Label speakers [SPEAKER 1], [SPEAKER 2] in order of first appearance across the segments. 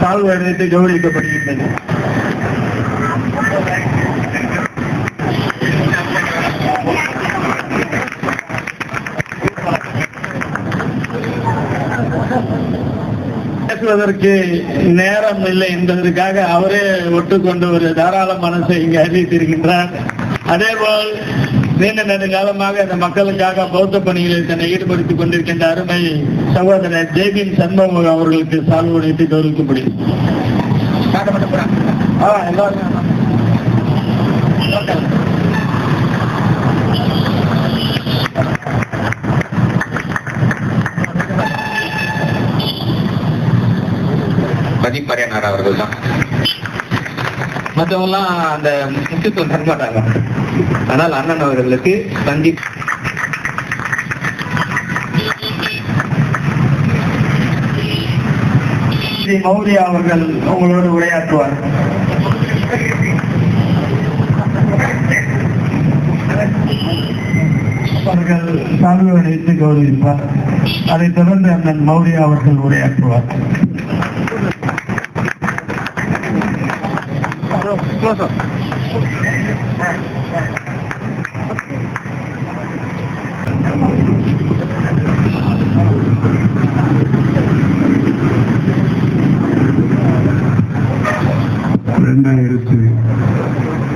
[SPEAKER 1] தாழ்வு அடைந்து கௌரவிக்கப்படுகின்றது பேசுவதற்கு நேரம் இல்லை என்பதற்காக அவரே ஒட்டுக்கொண்டு ஒரு தாராள மனசை இங்கு அறிவித்திருக்கின்றார். அதேபோல் நீண்ட நெடுங்காலமாக அந்த மக்களுக்காக பௌத்த பணிகளில் தன்னை ஈடுபடுத்திக் கொண்டிருக்கின்ற அருமை சகோதரர் ஜெய்பின் சண்முகம் அவர்களுக்கு சால்வு அளித்து
[SPEAKER 2] பதிப்பறையனார் அவர்கள் தான் மற்றவங்கலாம் அந்த முக்கியத்துவம் தரமாட்டாங்க ஆனால் அண்ணன் அவர்களுக்கு தந்தி
[SPEAKER 1] ஸ்ரீ மௌரியா அவர்கள் உங்களோடு உரையாற்றுவார். அவர்கள் சால்வை அணிவித்து கௌரவிப்பார். அதைத் தொடர்ந்து அண்ணன் மௌரியா அவர்கள் உரையாற்றுவார்.
[SPEAKER 3] ரெண்டாயிரத்து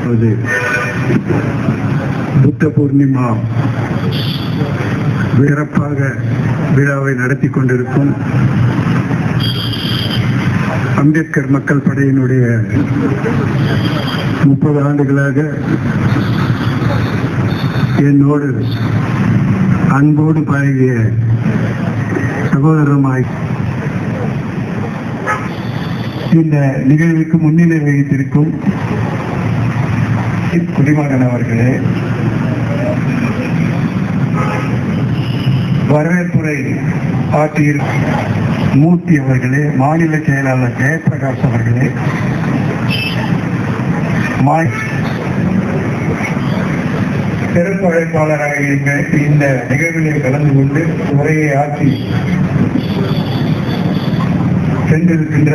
[SPEAKER 3] அது புத்த பூர்ணிமா வீரப்பாக விழாவை நடத்தி கொண்டிருக்கும் அம்பேத்கர் மக்கள் படையினுடைய முப்பது ஆண்டுகளாக என்னோடு அன்போடு பழகிய சகோதரமாய் இந்த நிகழ்வுக்கு முன்னிலை வகித்திருக்கும் குடிமகன் அவர்களே வரவேற்புரை ஆற்றியிருக்கும் மூர்த்தி அவர்களே மாநில செயலாளர் ஜெயபிரகாஷ் அவர்களே. சிறப்பு அழைப்பாளராக இந்த நிகழ்விலே கலந்து கொண்டு உரையை ஆற்றி சென்றிருக்கின்ற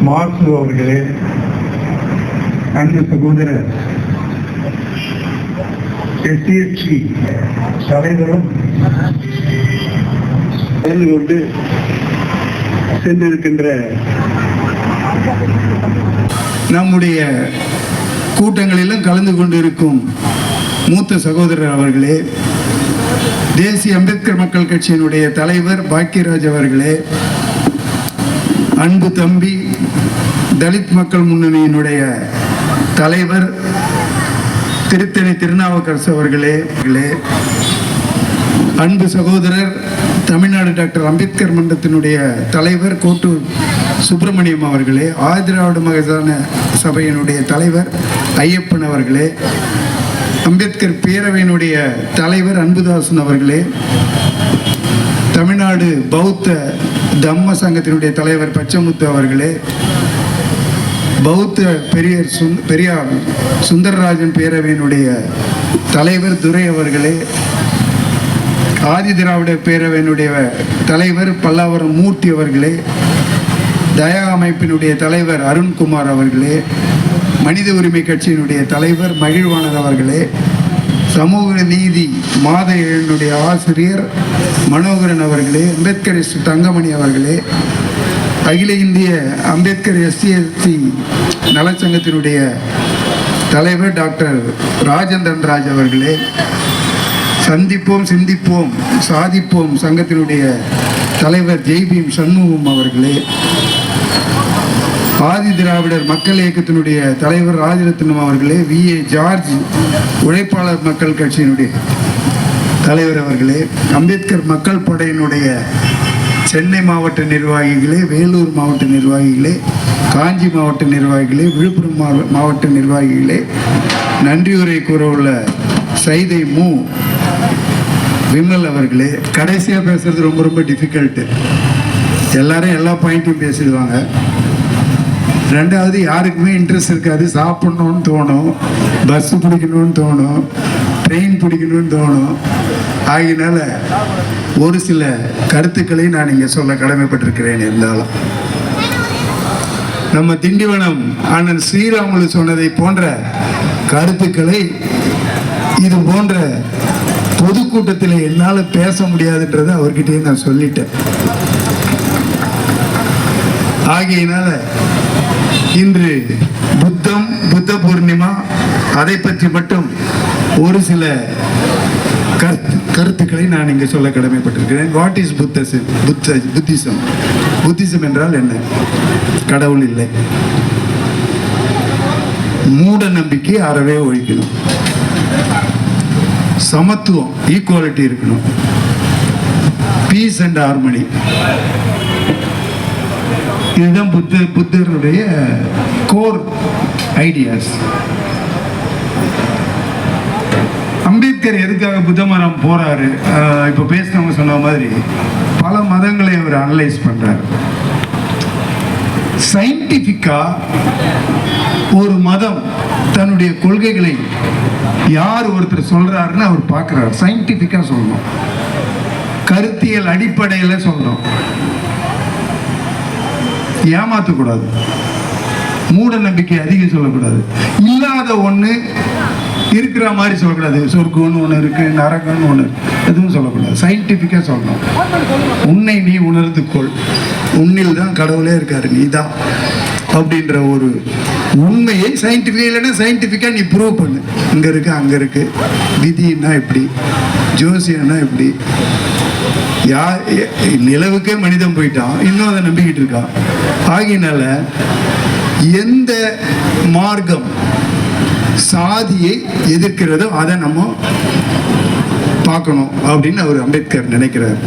[SPEAKER 3] மாசு அவர்களே அன்பு சகோதரர் எஸ்டிஎஸ்டி தலைவரும் சேர்ந்து கொண்டு சென்றிருக்கின்ற நம்முடைய கூட்டங்களிலும் கலந்து கொண்டிருக்கும் மூத்த சகோதரர் அவர்களே தேசிய அம்பேத்கர் மக்கள் கட்சியினுடைய தலைவர் பாக்கியராஜ் அவர்களே அன்பு தம்பி தலித் மக்கள் முன்னணியினுடைய தலைவர் திருத்தணி திருநாவுக்கரசு அவர்களே, அன்பு சகோதரர் தமிழ்நாடு டாக்டர் அம்பேத்கர் மன்றத்தினுடைய தலைவர் கோட்டூர் சுப்பிரமணியம் அவர்களே ஆதிராவிட மகதான சபையினுடைய தலைவர் ஐயப்பன் அவர்களே அம்பேத்கர் பேரவையினுடைய தலைவர் அன்புதாசன் அவர்களே தமிழ்நாடு பௌத்த தம்ம சங்கத்தினுடைய தலைவர் பச்சமுத்து அவர்களே பௌத்த பெரியர் சுந் பெரியார் சுந்தரராஜன் பேரவையினுடைய தலைவர் துரை அவர்களே ஆதி திராவிட பேரவையினுடைய தலைவர் பல்லாவரம் மூர்த்தி அவர்களே தயா அமைப்பினுடைய தலைவர் அருண்குமார் அவர்களே மனித உரிமை கட்சியினுடைய தலைவர் மகிழ்வாணர் அவர்களே சமூக நீதி மாத இதழினுடைய ஆசிரியர் மனோகரன் அவர்களே அம்பேத்கரிஸ்ட் தங்கமணி அவர்களே அகில இந்திய அம்பேத்கர் எஸ்சிஎஸ்சி நலச்சங்கத்தினுடைய தலைவர் டாக்டர் ராஜேந்திரன் ராஜ் அவர்களே சந்திப்போம் சிந்திப்போம் சாதிப்போம் சங்கத்தினுடைய தலைவர் ஜெய்பீம் சண்முகம் அவர்களே. ஆதி திராவிடர் மக்கள் இயக்கத்தினுடைய தலைவர் ராஜரத்னம் அவர்களே வி. ஏ. ஜார்ஜ் உழைப்பாளர் மக்கள் கட்சியினுடைய தலைவர் அவர்களே அம்பேத்கர் மக்கள் படையினுடைய சென்னை மாவட்ட நிர்வாகிகளே வேலூர் மாவட்ட நிர்வாகிகளே காஞ்சி மாவட்ட நிர்வாகிகளே விழுப்புரம் மாவ- மாவட்ட நிர்வாகிகளே நன்றியுரை கூற உள்ள சைதை மு. விமல் அவர்களே கடைசியாக பேசுறது ரொம்ப ரொம்ப டிஃபிகல்ட்டு எல்லாரும் எல்லா பாயிண்ட்டையும் பேசிடுவாங்க. ரெண்டாவது யாருக்குமே இன்ட்ரெஸ்ட் இருக்காது. சாப்பிடணும்னு தோணும். பஸ் பிடிக்கணும்னு தோணும். ட்ரெயின் பிடிக்கணும்னு தோணும். ஆகினால ஒரு சில கருத்துக்களை நான் இங்கே சொல்ல கடமைப்பட்டிருக்கிறேன் இருந்தாலும். நம்ம திண்டிவனம் அண்ணன் ஸ்ரீராமுலு சொன்னதை போன்ற கருத்துக்களை இது போன்ற பொதுக்கூட்டத்தில் என்னால் பேச முடியாதுன்றதை அவர்கிட்டயே நான் சொல்லிட்டேன். ஆகையினால இன்று புத்தம் புத்த பூர்ணிமா அதை பற்றி மட்டும் ஒரு சில கருத்து கருத்துக்களை நான் இங்கே சொல்ல கடமைப்பட்டிருக்கிறேன். வாட் இஸ் புத்தசம் புத்த புத்திசம் புத்திசம் என்றால் என்ன? கடவுள் இல்லை. மூட நம்பிக்கை அறவே ஒழிக்கணும். சமத்துவம் ஈக்குவாலிட்டி இருக்கணும். பீஸ் அண்ட் ஹார்மனி இதுதான் புத்த புத்தருடைய கோர் ஐடியாஸ் அம்பேத்கர் எதுக்காக புத்த மரம் போறாரு? ஆஹ் இப்ப பேசினவங்க சொன்ன மாதிரி பல மதங்களை அவர் அனலைஸ் பண்றாரு. சயின்டிபிக்கா ஒரு மதம் தன்னுடைய கொள்கைகளை யார் ஒருத்தர் சொல்றாருன்னு அவர் பார்க்கிறார். சயின்டிபிக்கா சொல்லணும். கருத்தியல் அடிப்படையில் சொல்லணும். ஏமாத்தக்கூடாது. மூட நம்பிக்கை அதிகம் சொல்லக்கூடாது. இல்லாத ஒண்ணு இருக்கிற மாதிரி சொல்லக்கூடாது. சொர்க்கம்னு ஒண்ணு இருக்கு நரகம்னு ஒண்ணு எதுவும் சொல்லக்கூடாது. சயின்டிஃபிக்காக சொல்லணும். உன்னை நீ உணர்ந்து கொள். உன்னில் தான் கடவுளே இருக்காரு. நீ தான் அப்படின்ற ஒரு உண்மையை சயின்டிஃபிக் இல்லைன்னா சயின்டிஃபிக்காக நீ ப்ரூவ் பண்ணு. இங்கே இருக்கு அங்கே இருக்கு. விதின்னா எப்படி? ஜோசியம்னா எப்படி? யா நிலவுக்கே மனிதன் போயிட்டான். இன்னும் அதை நம்பிக்கிட்டு இருக்கான். ஆகையினால எந்த மார்க்கம் சாதியை எதிர்க்கிறதோ அதை நம்ம பார்க்கணும் அப்படின்னு அவர் அம்பேத்கர் நினைக்கிறார்.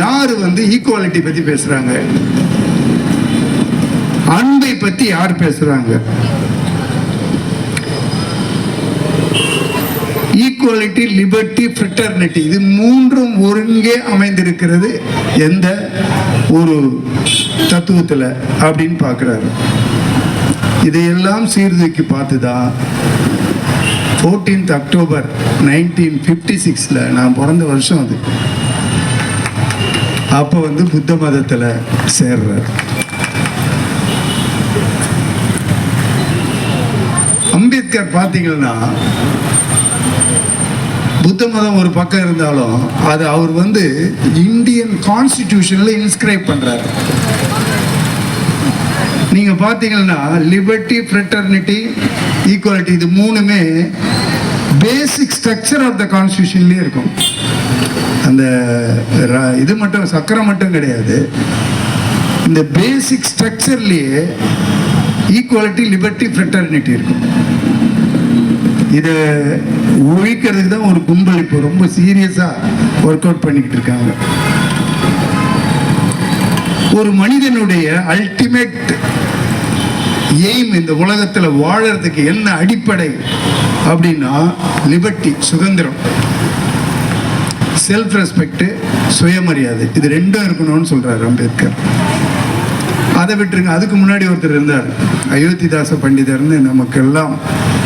[SPEAKER 3] யார் வந்து ஈக்குவாலிட்டி பற்றி பேசுகிறாங்க அன்பை பத்தி யார் பேசுறாங்க? ஈக்குவாலிட்டி லிபர்ட்டி ஃப்ரெட்டர்னிட்டி இது மூன்றும் ஒருங்கே அமைந்திருக்கிறது எந்த ஒரு தத்துவத்தில் அப்படின்னு பார்க்குறாரு. இதையெல்லாம் சீர்தூக்கி பார்த்துதான் ஃபோர்டீன்த் அக்டோபர் நைன்டீன் ஃபிஃப்டி சிக்ஸில் நான் பிறந்த வருஷம் அது. அப்போ வந்து புத்த மதத்தில் சேர்றார். அம்பேத்கர் பார்த்தீங்கன்னா புத்த மதம் ஒரு பக்கம் இருந்தாலும் அது அவர் வந்து இந்தியன் கான்ஸ்டிடியூஷன்ல இன்ஸ்கிரைப் பண்றாரு. நீங்க பாத்தீங்கன்னா லிபர்ட்டி ஃப்ரெட்டர்னிட்டி ஈக்குவாலிட்டி இது மூணுமே பேசிக் ஸ்ட்ரக்சர் ஆஃப் த கான்ஸ்டியூஷன்லேயே இருக்கும். அந்த ர- இது மட்டும் சக்கரம் மட்டும் கிடையாது. இந்த பேசிக் ஸ்ட்ரக்சர்லேயே ஈக்குவாலிட்டி லிபர்ட்டி ஃப்ரெட்டர்னிட்டி இருக்கும். இதை ஒழிக்கிறதுக்கு தான் ஒரு கும்பல் இப்போ ரொம்ப சீரியஸாக ஒர்க் அவுட் பண்ணிக்கிட்டு இருக்காங்க. ஒரு மனிதனுடைய அல்டிமேட் எய்ம் இந்த உலகத்தில் வாழறதுக்கு என்ன அடிப்படை அப்படின்னா லிபர்ட்டி சுதந்திரம். செல்ஃப் ரெஸ்பெக்ட் சுயமரியாதை. இது ரெண்டும் இருக்கணும்னு சொல்றாரு அம்பேத்கர். அதை விட்டுருங்க. அதுக்கு முன்னாடி ஒருத்தர் இருந்தார். அயோத்திதாச பண்டிதர்னு நமக்கெல்லாம்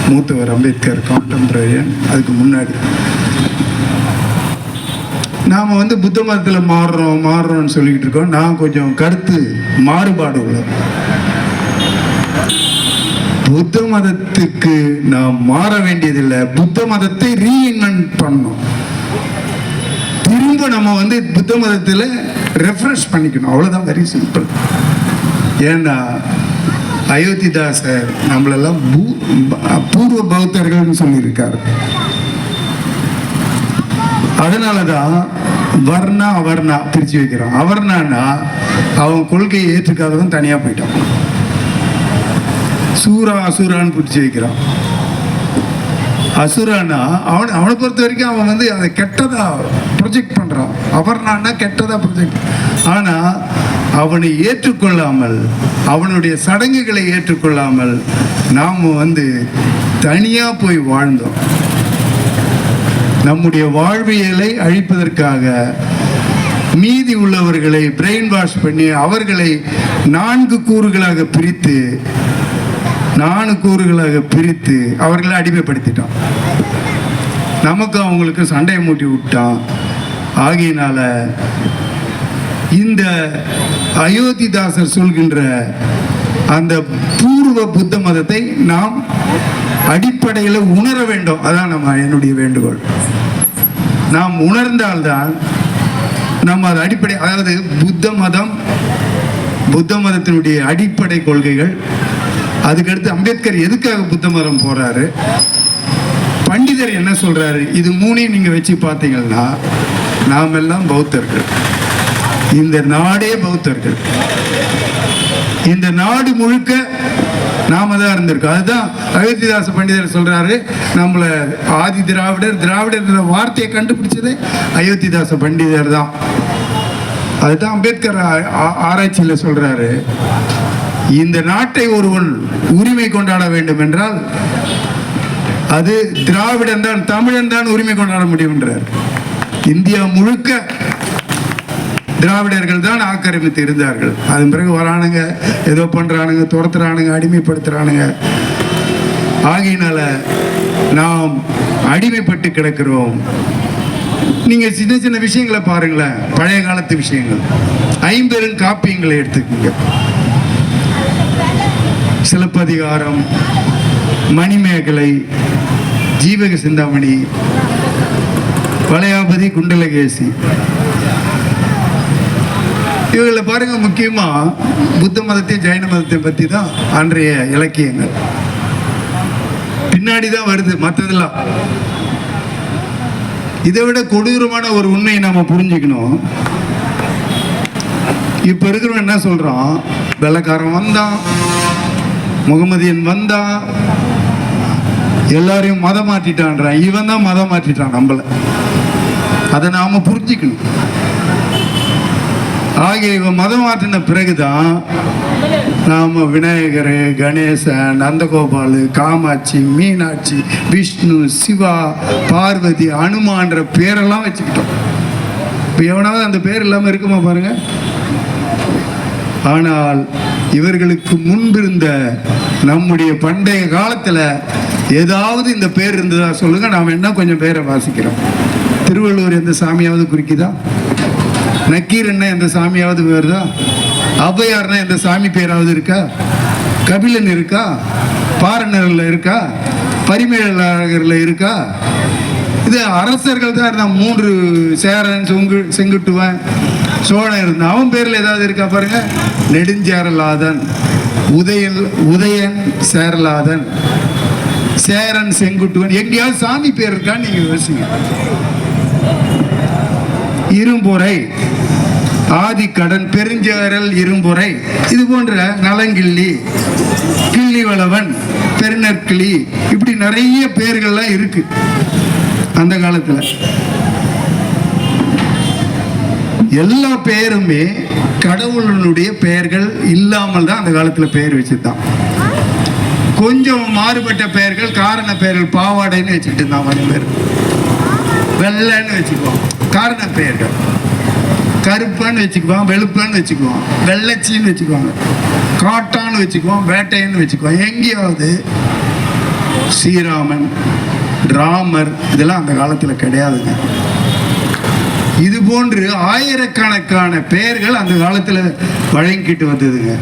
[SPEAKER 3] மூத்தவர் அம்பேத்கர் கான்டெம்பரரியன் அதுக்கு முன்னாடி. நாம் வந்து புத்த மதத்தில் மாறுறோம் மாறுறோம்னு சொல்லிக்கிட்டு இருக்கோம். நான் கொஞ்சம் கருத்து மாறுபாடு உள்ள. புத்த மதத்துக்கு நாம் மாற வேண்டியதில்லை. புத்த மதத்தை ரீஇன்வென்ட் பண்ணணும். திரும்ப நம்ம வந்து புத்த மதத்தில் ரெஃப்ரெஷ் பண்ணிக்கணும். அவ்வளோதான் வெரி சிம்பிள் ஏன்னா அயோத்திதாசர் நம்மளெல்லாம் பூ- பூர்வ பௌத்தர்கள்னு சொல்லியிருக்காரு. அதனாலதான் வர்ணா அவர்ணா பிரிச்சு வைக்கிறான் அவர்ணான்னா அவன் கொள்கையை ஏற்றுக்காதவன் தனியா போயிட்டான் சூரா அசூரான்னு பிரிச்சு வைக்கிறான் அசுரானா அவன் அவனை பொறுத்த வரைக்கும் அவன் வந்து அதை கெட்டதா ப்ரொஜெக்ட் பண்றான். அவர்னான்னா கெட்டதா ப்ரொஜெக்ட் ஆனா அவனை ஏற்றுக்கொள்ளாமல் அவனுடைய சடங்குகளை ஏற்றுக்கொள்ளாமல் நாம் வந்து தனியாக போய் வாழ்ந்தோம். நம்முடைய வாழ்வியலை அழிப்பதற்காக மீதி உள்ளவர்களை பிரெயின் வாஷ் பண்ணி அவர்களை நான்கு கூறுகளாக பிரித்து நான்கு கூறுகளாக பிரித்து அவர்களை அடிமைப்படுத்திட்டோம். நமக்கு அவங்களுக்கு சண்டையை மூட்டி விட்டான். ஆகியனால இந்த அயோத்திதாசர் சொல்கின்ற அந்த பூர்வ புத்த மதத்தை நாம் அடிப்படையில் உணர வேண்டும். அதான் நம்ம என்னுடைய வேண்டுகோள். நாம் உணர்ந்தால்தான் நம்ம அது அடிப்படை அதாவது புத்த மதம் புத்த மதத்தினுடைய அடிப்படை கொள்கைகள். அதுக்கடுத்து அம்பேத்கர் எதுக்காக புத்த மதம் போறாரு? பண்டிதர் என்ன சொல்றாரு? இது மூணையும் நீங்க வச்சு பார்த்தீங்கன்னா நாம் எல்லாம் பௌத்தர்கள். இந்த நாடே பௌத்தர்கள். இந்த நாடு முழுக்க நாம தான் இருந்திருக்கோம். அதுதான் அயோத்திதாச பண்டிதர் சொல்றாரு நம்மள ஆதி திராவிடர் திராவிடர் வார்த்தையை கண்டுபிடிச்சதே அயோத்திதாச பண்டிதர் தான். அதுதான் அம்பேத்கர் ஆராய்ச்சியில் ஆராய்ச்சியில சொல்றாரு. இந்த நாட்டை ஒருவன் உரிமை கொண்டாட வேண்டும் என்றால் அது திராவிடன் தான் தமிழன் தான் உரிமை கொண்டாட முடியும்ன்றார் இந்தியா முழுக்க திராவிடர்கள் தான் ஆக்கிரமித்து இருந்தார்கள். அதன் பிறகு வரானுங்க ஏதோ பண்றானுங்க துரத்துறானுங்க அடிமைப்படுத்துறானுங்க. ஆகையினால நாம் அடிமைப்பட்டு கிடக்கிறோம். நீங்க சின்ன சின்ன விஷயங்களை பாருங்களேன் பழைய காலத்து விஷயங்கள். ஐம்பெரும் காப்பியங்களை எடுத்துக்கோங்க. சிலப்பதிகாரம் மணிமேகலை ஜீவக சிந்தாமணி வளையாபதி குண்டலகேசி இவங்களை பாருங்க முக்கியமா புத்த மதத்தையும் ஜெயின மதத்தை பத்தி தான் அன்றைய இலக்கியங்கள். பின்னாடி தான் வருது மற்றதெல்லாம் இதை விட கொடூரமான ஒரு உண்மையை நாம புரிஞ்சுக்கணும். இப்ப இருக்கிறவன் என்ன சொல்றான்? வெள்ளக்காரன் வந்தான் முகமதியன் வந்தான் எல்லாரையும் மதம் மாற்றிட்டான்றான். இவன் தான் மதம் மாற்றிட்டான் நம்மள. அதை நாம புரிஞ்சுக்கணும். ஆகிய இவன் மதம் மாற்றின பிறகுதான் நாம விநாயகர் கணேசன் நந்தகோபால் காமாட்சி மீனாட்சி விஷ்ணு சிவா பார்வதி அனுமான்ற பேரெல்லாம் வச்சுக்கிட்டோம். இப்போ எவனாவது அந்த பேர் இல்லாமல் இருக்குமா பாருங்க. ஆனால் இவர்களுக்கு முன்பிருந்த நம்முடைய பண்டைய காலத்துல ஏதாவது இந்த பேர் இருந்ததா சொல்லுங்க. நாம என்ன கொஞ்சம் பேரை வாசிக்கிறோம். திருவள்ளுவர் எந்த சாமியாவது குறிக்குதா? நக்கீர் என்ன எந்த சாமியாவது வருதா? ஔவையார்னா எந்த சாமி பேராவது இருக்கா? கபிலன் இருக்கா? பாரநர்ல இருக்கா? பரிமேலழகர்ல இருக்கா? இது அரசர்கள் தான் இருந்தான் மூன்று சேரன் செங்கு செங்குட்டுவன் சோழன் இருந்தான் அவன் பேர்ல ஏதாவது இருக்கா பாருங்க? நெடுஞ்சேரலாதன் உதயன் உதயன் சேரலாதன் சேரன் செங்குட்டுவன். எங்கேயாவது சாமி பேர் இருக்கான்னு நீங்க யோசிங்க. இரும்பொறை ஆதிக்கடன் பெருஞ்சேரல் இரும்புரை. இது போன்ற நலங்கிள்ளி கிள்ளி வளவன் பெருநற்கிளி இப்படி நிறைய பேர்கள்லாம் இருக்கு அந்த காலத்துல. எல்லா பேருமே கடவுளனுடைய பெயர்கள் இல்லாமல் தான் அந்த காலத்துல பெயர் வச்சுருந்தான். கொஞ்சம் மாறுபட்ட பெயர்கள் காரண பெயர்கள் பாவாடைன்னு வச்சுட்டு இருந்தான் பேர். வெள்ளைன்னு வச்சுக்குவோம் காரண பெயர்கள். கருப்பன்னு வச்சுக்குவான் வெளுப்பன்னு வச்சுக்குவான் வெள்ளச்சின்னு வச்சுக்குவாங்க காட்டான்னு வச்சுக்குவான் வேட்டைன்னு வச்சுக்குவான். எங்கேயாவது ஸ்ரீராமன் ராமர் இதெல்லாம் அந்த காலத்தில் கிடையாதுங்க. இது போன்று ஆயிரக்கணக்கான பெயர்கள் அந்த காலத்துல வழங்கிட்டு வந்ததுங்க.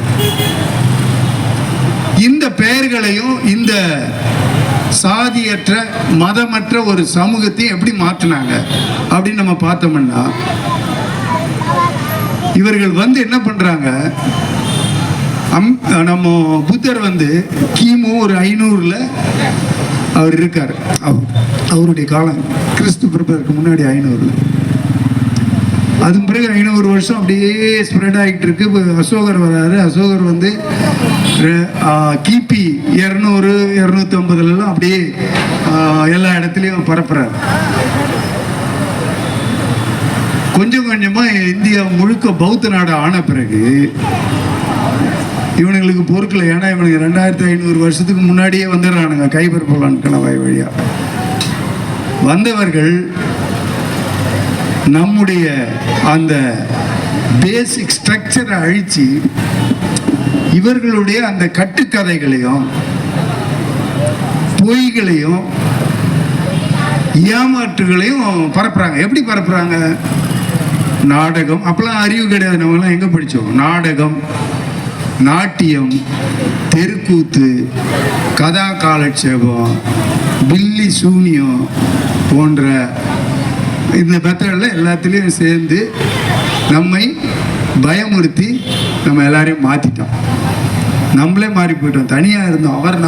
[SPEAKER 3] இந்த பெயர்களையும் இந்த சாதியற்ற மதமற்ற ஒரு சமூகத்தையும் எப்படி மாற்றினாங்க? அப்படின்னு நம்ம பார்த்தோம்னா இவர்கள் வந்து என்ன பண்றாங்க? அம் நம்ம புத்தர் வந்து கிமு ஒரு ஐநூறுல அவர் இருக்கார். அவர் அவருடைய காலம் கிறிஸ்து பிறப்பதற்கு முன்னாடி ஐநூறு. அதன் பிறகு ஐநூறு வருஷம் அப்படியே ஸ்ப்ரெட் ஆகிட்டு இருக்கு. இப்போ அசோகர் வராரு. அசோகர் வந்து கிபி இரநூறு இரநூத்தி ஐம்பதுலலாம் அப்படியே எல்லா இடத்துலையும் பரப்புறாரு. கொஞ்சம் கொஞ்சமாக இந்தியா முழுக்க பௌத்த நாடு ஆன பிறகு இவனுங்களுக்கு பொறுக்கல. ஏன்னா இவனுக்கு ரெண்டாயிரத்தி ஐநூறு வருஷத்துக்கு முன்னாடியே வந்துடுறானுங்க கைபர் போலான் கணவாய் வழியா. வந்தவர்கள் நம்முடைய அந்த பேசிக் ஸ்ட்ரக்சரை அழித்து இவர்களுடைய அந்த கட்டுக்கதைகளையும் பொய்களையும் ஏமாற்றுகளையும் பரப்புறாங்க. எப்படி பரப்புறாங்க? நாடகம். அப்போல்லாம் அறிவு கிடையாது. நம்மலாம் எங்கே படித்தோம்? நாடகம் நாட்டியம் தெருக்கூத்து கதா காலட்சேபம் பில்லி சூனியம் போன்ற இந்த மெத்தடில் எல்லாத்துலேயும் சேர்ந்து நம்மை பயமுறுத்தி நம்ம எல்லாரையும் மாற்றிட்டோம் நம்மளே மாறி போயிட்டோம். தனியாக இருந்தோம். அவர்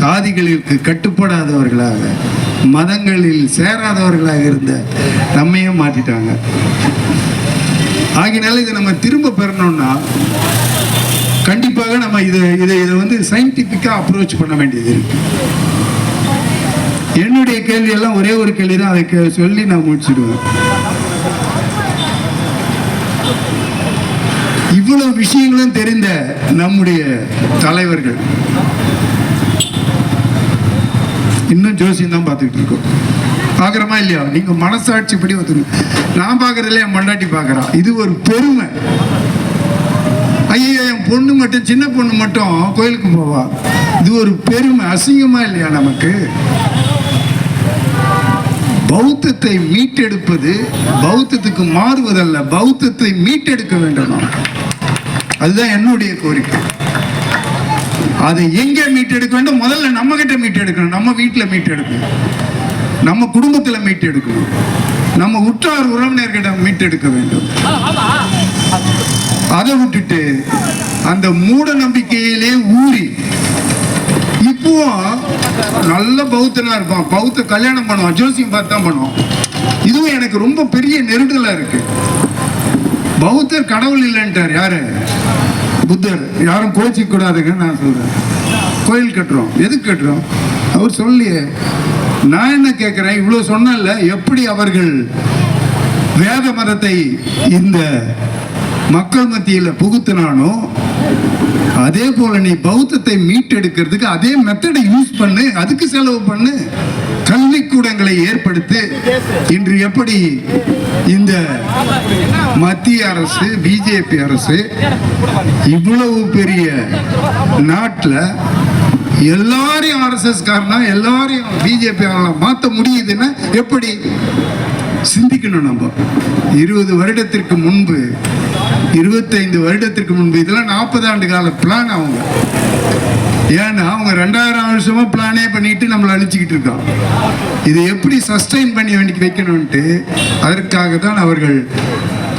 [SPEAKER 3] சாதிகளுக்கு கட்டுப்படாதவர்களாக. மதங்களில் சேராதவர்களாக இருந்த நம்மையும் மாற்றிட்டாங்க. ஆகினால இதை நம்ம திரும்ப பெறணும்னா கண்டிப்பாக நம்ம இதை இதை இதை வந்து சயின்டிஃபிக்காக அப்ரோச் பண்ண வேண்டியது இருக்கு. என்னுடைய கேள்வி எல்லாம் ஒரே ஒரு கேள்வி தான் அதை கே- சொல்லி நான் முடிச்சிடுவேன். இவ்வளவு விஷயங்களும் தெரிந்த நம்முடைய தலைவர்கள் இன்னும் ஜோசியம் தான் பார்த்துக்கிட்டு இருக்கோம். பார்க்குறோமா இல்லையா? நீங்க மனசாட்சிப்படி ஒத்துங்க நான் பார்க்கறதுல என் மண்டாட்டி பார்க்குறான் இது ஒரு பெருமை. ஐயோ என் பொண்ணு மட்டும் சின்ன பொண்ணு மட்டும் கோயிலுக்கு போவா. இது ஒரு பெருமை. அசிங்கமா இல்லையா நமக்கு? பௌத்தத்தை மீட்டெடுப்பது பௌத்தத்துக்கு மாறுவதல்ல. பௌத்தத்தை மீட்டெடுக்க வேண்டும். அதுதான் என்னுடைய கோரிக்கை. அதை எங்கே மீட்டெடுக்க வேண்டும்? முதல்ல நம்ம கிட்ட மீட்டெடுக்கணும். நம்ம வீட்டில் மீட்டெடுக்கணும். நம்ம குடும்பத்தில் மீட்டெடுக்கணும். நம்ம உற்றார் உறவினர்கிட்ட மீட்டெடுக்க வேண்டும். அதை விட்டுட்டு அந்த மூட நம்பிக்கையிலே ஊறி இப்போ நல்ல பௌத்தனா இருப்பான். பௌத்த கல்யாணம் பண்ணுவான். ஜோசியம் பார்த்து தான் பண்ணுவான். இதுவும் எனக்கு ரொம்ப பெரிய நெருடலா இருக்கு. பௌத்தர் கடவுள் இல்லைன்ட்டார். யாரு? புத்தர் யாரும் கோச்சிக்க கூடாதுங்கன்னு நான் சொல்றேன். கோயில் கட்டுறோம். எதுக்கு கட்டுறோம்? அவர் சொல்லியே நான் என்ன கேட்கிறேன்? இவ்வளவு சொன்னல எப்படி அவர்கள் வேத மதத்தை இந்த மக்கள் மத்தியில் புகுத்தினானோ அதே போல நீ பௌத்தத்தை மீட்டெடுக்கிறதுக்கு அதே மெத்தடை யூஸ் பண்ணு அதுக்கு செலவு பண்ணு. பள்ளிக்கூடங்களை ஏற்படுத்து இன்று எப்படி இந்த மத்திய அரசு பிஜேபி அரசு இவ்வளவு பெரிய நாட்டில் எல்லாரையும் ஆர்எஸ்எஸ் காரனா எல்லாரையும் பிஜேபி மாற்ற முடியுதுன்னா எப்படி சிந்திக்கணும் நம்ம? இருபது வருடத்திற்கு முன்பு இருபத்தைந்து வருடத்திற்கு முன்பு இதெல்லாம் நாற்பது ஆண்டு கால பிளான் அவங்க. ஏன்னா அவங்க ரெண்டாயிரம் வருஷமா பிளானே பண்ணிட்டு நம்மளை அழிச்சுக்கிட்டு இருக்கான் இதை எப்படி சஸ்டைன் பண்ணி வேண்டி வைக்கணும்ட்டு அதற்காக தான் அவர்கள்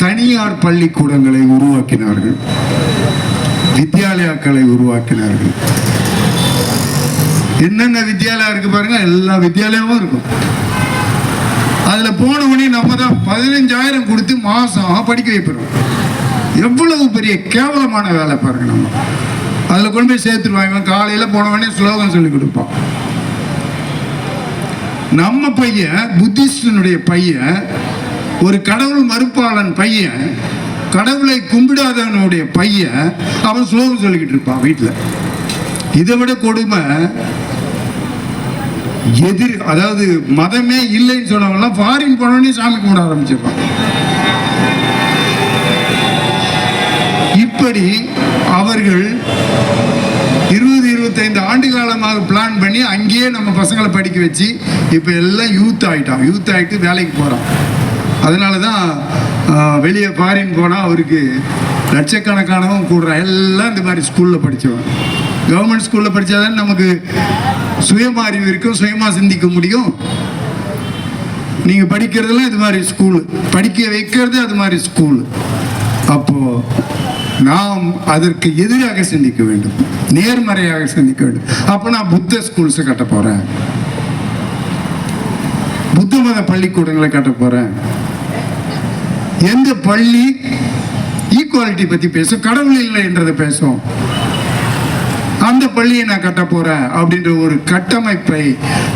[SPEAKER 3] தனியார் பள்ளிக்கூடங்களை உருவாக்கினார்கள். வித்யாலயாக்களை உருவாக்கினார்கள். என்னென்ன வித்யாலயம் இருக்கு பாருங்க எல்லா வித்யாலயமும் இருக்கும். அதுல போன உடனே நம்ம தான் பதினஞ்சாயிரம் கொடுத்து மாசம் படிக்க வைக்கிறோம் எவ்வளவு பெரிய கேவலமான வேலை பாருங்க நம்ம. அதுல கொண்டு போய் சேர்த்துருவாங்க இவன் காலையில போன ஸ்லோகம் சொல்லி கொடுப்பான். நம்ம பையன் புத்திஸ்டனுடைய பையன் ஒரு கடவுள் மறுப்பாளன் பையன் கடவுளை கும்பிடாதவனுடைய பையன் அவன் ஸ்லோகம் சொல்லிக்கிட்டு இருப்பான் வீட்டில் இதை விட கொடுமை எதிர் அதாவது மதமே இல்லைன்னு சொன்னவங்கலாம் ஃபாரின் போனோடனே சாமி கும்பிட ஆரம்பிச்சிருப்பான். இப்படி அவர்கள் இருபது இருபத்தைந்து ஆண்டு காலமாக பிளான் பண்ணி அங்கேயே நம்ம பசங்களை படிக்க வச்சு இப்போ எல்லாம் யூத் ஆகிட்டான் யூத் ஆகிட்டு வேலைக்கு போகிறான் அதனால தான் வெளியே ஃபாரின் போனால் அவருக்கு லட்சக்கணக்கானவன் கூடுறான். எல்லாம் இந்த மாதிரி ஸ்கூலில் படித்தவன் கவர்மெண்ட் ஸ்கூலில் படித்தாதான் நமக்கு சுயமா அறிவு இருக்கும் சுயமாக சிந்திக்க முடியும். நீங்கள் படிக்கிறதெல்லாம் இது மாதிரி ஸ்கூலு படிக்க வைக்கிறது அது மாதிரி ஸ்கூலு அப்போது நாம் அதற்கு எதிராக சிந்திக்க வேண்டும். நேர்மறையாக சிந்திக்க வேண்டும். அப்போ நான் புத்த ஸ்கூல்ஸை கட்ட போறேன். புத்த மத பள்ளிக்கூடங்களை கட்ட போறேன். எந்த பள்ளி ஈக்குவாலிட்டி பத்தி பேசும் கடவுள் இல்லை என்றதை பேசும். அந்த பள்ளியை நான் கட்ட போறேன் அப்படின்ற ஒரு கட்டமைப்பை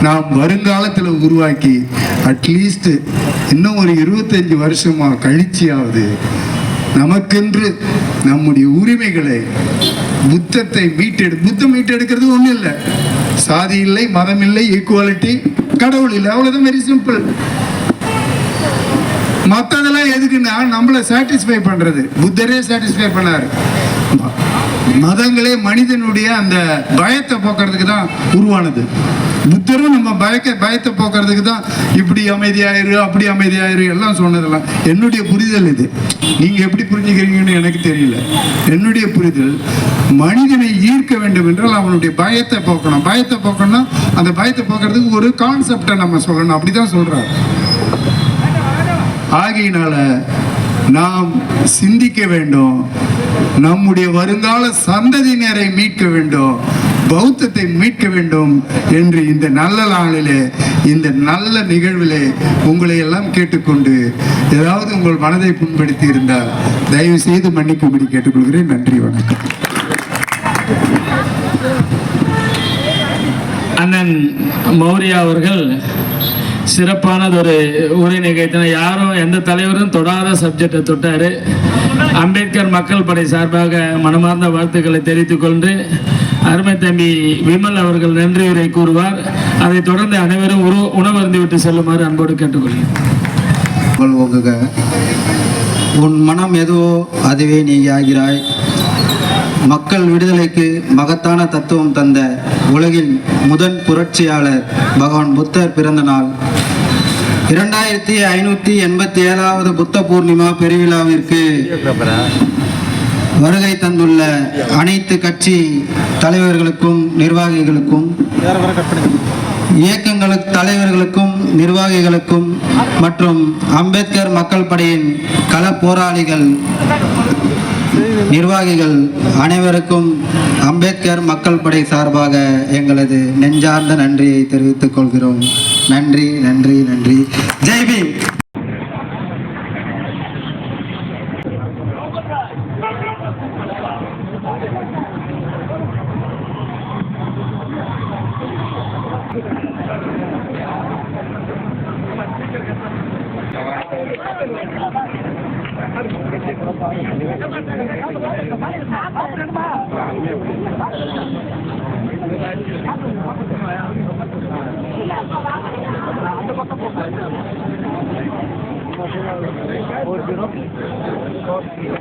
[SPEAKER 3] நாம் வருங்காலத்தில் உருவாக்கி அட்லீஸ்ட் இன்னும் ஒரு இருபத்தஞ்சு வருஷமா கழிச்சியாவது நமக்கென்று நம்முடைய உரிமைகளை புத்தத்தை மீட்டெடு புத்தம் மீட்டெடுக்கிறது ஒன்றும் இல்லை. சாதி இல்லை மதம் இல்லை ஈக்குவாலிட்டி கடவுள் இல்லை அவ்வளோதான் வெரி சிம்பிள் மற்றதெல்லாம் எதுக்குன்னா நம்மளை சாட்டிஸ்ஃபை பண்றது. புத்தரே சாட்டிஸ்ஃபை பண்ணாரு. மதங்களே மனிதனுடைய அந்த பயத்தை போக்குறதுக்கு தான் உருவானது. புத்தரும் நம்ம பயக்க பயத்தை போக்குறதுக்கு தான் இப்படி அமைதியாயிரு அப்படி அமைதியாயிரு எல்லாம் சொன்னதெல்லாம். என்னுடைய புரிதல் இது. நீங்க எப்படி புரிஞ்சுக்கிறீங்கன்னு எனக்கு தெரியல. என்னுடைய புரிதல் மனிதனை ஈர்க்க வேண்டும் என்றால் அவனுடைய பயத்தை போக்கணும். பயத்தை போக்கணும்னா அந்த பயத்தை போக்குறதுக்கு ஒரு கான்செப்டை நம்ம சொல்லணும். அப்படிதான் சொல்றாரு. ஆகையினால நாம் சிந்திக்க வேண்டும். நம்முடைய வருங்கால சந்ததியினரை மீட்க வேண்டும். பௌத்தத்தை மீட்க வேண்டும் என்று இந்த நல்ல நாளிலே இந்த நல்ல நிகழ்விலே உங்களை எல்லாம் கேட்டுக்கொண்டு ஏதாவது உங்கள் மனதை புண்படுத்தி இருந்தால் தயவு செய்து மன்னிக்கும்படி கேட்டுக்கொள்கிறேன். நன்றி வணக்கம்.
[SPEAKER 4] அண்ணன் மௌரியா அவர்கள் சிறப்பானதொரு உரை நிகழ்த்தின யாரும் எந்த தலைவரும் தொடாத சப்ஜெக்டை தொட்டாரு. அம்பேத்கர் மக்கள் படை சார்பாக மனமார்ந்த வாழ்த்துக்களை தெரிவித்துக் கொண்டு அருமை தம்பி விமல் அவர்கள் நன்றி உரை கூறுவார். அதைத் தொடர்ந்து அனைவரும் உரு உணவருந்து விட்டு செல்லுமாறு அன்போடு கேட்டுக்கொள்கிறேன்.
[SPEAKER 5] உன் மனம் எதுவோ அதுவே நீ ஆகிறாய் மக்கள் விடுதலைக்கு மகத்தான தத்துவம் தந்த உலகின் முதன் புரட்சியாளர் பகவான் புத்தர் பிறந்த நாள் இரண்டாயிரத்தி ஐநூற்றி எண்பத்தி ஏழாவது புத்த பூர்ணிமா பெருவிழாவிற்கு வருகை தந்துள்ள அனைத்து கட்சி தலைவர்களுக்கும் நிர்வாகிகளுக்கும் இயக்கங்களுக்கு தலைவர்களுக்கும் நிர்வாகிகளுக்கும் மற்றும் அம்பேத்கர் மக்கள் படையின் கள போராளிகள் நிர்வாகிகள் அனைவருக்கும் அம்பேத்கர் மக்கள் படை சார்பாக எங்களது நெஞ்சார்ந்த நன்றியை தெரிவித்துக் கொள்கிறோம். நன்றி நன்றி நன்றி. Jai Bhim four zero.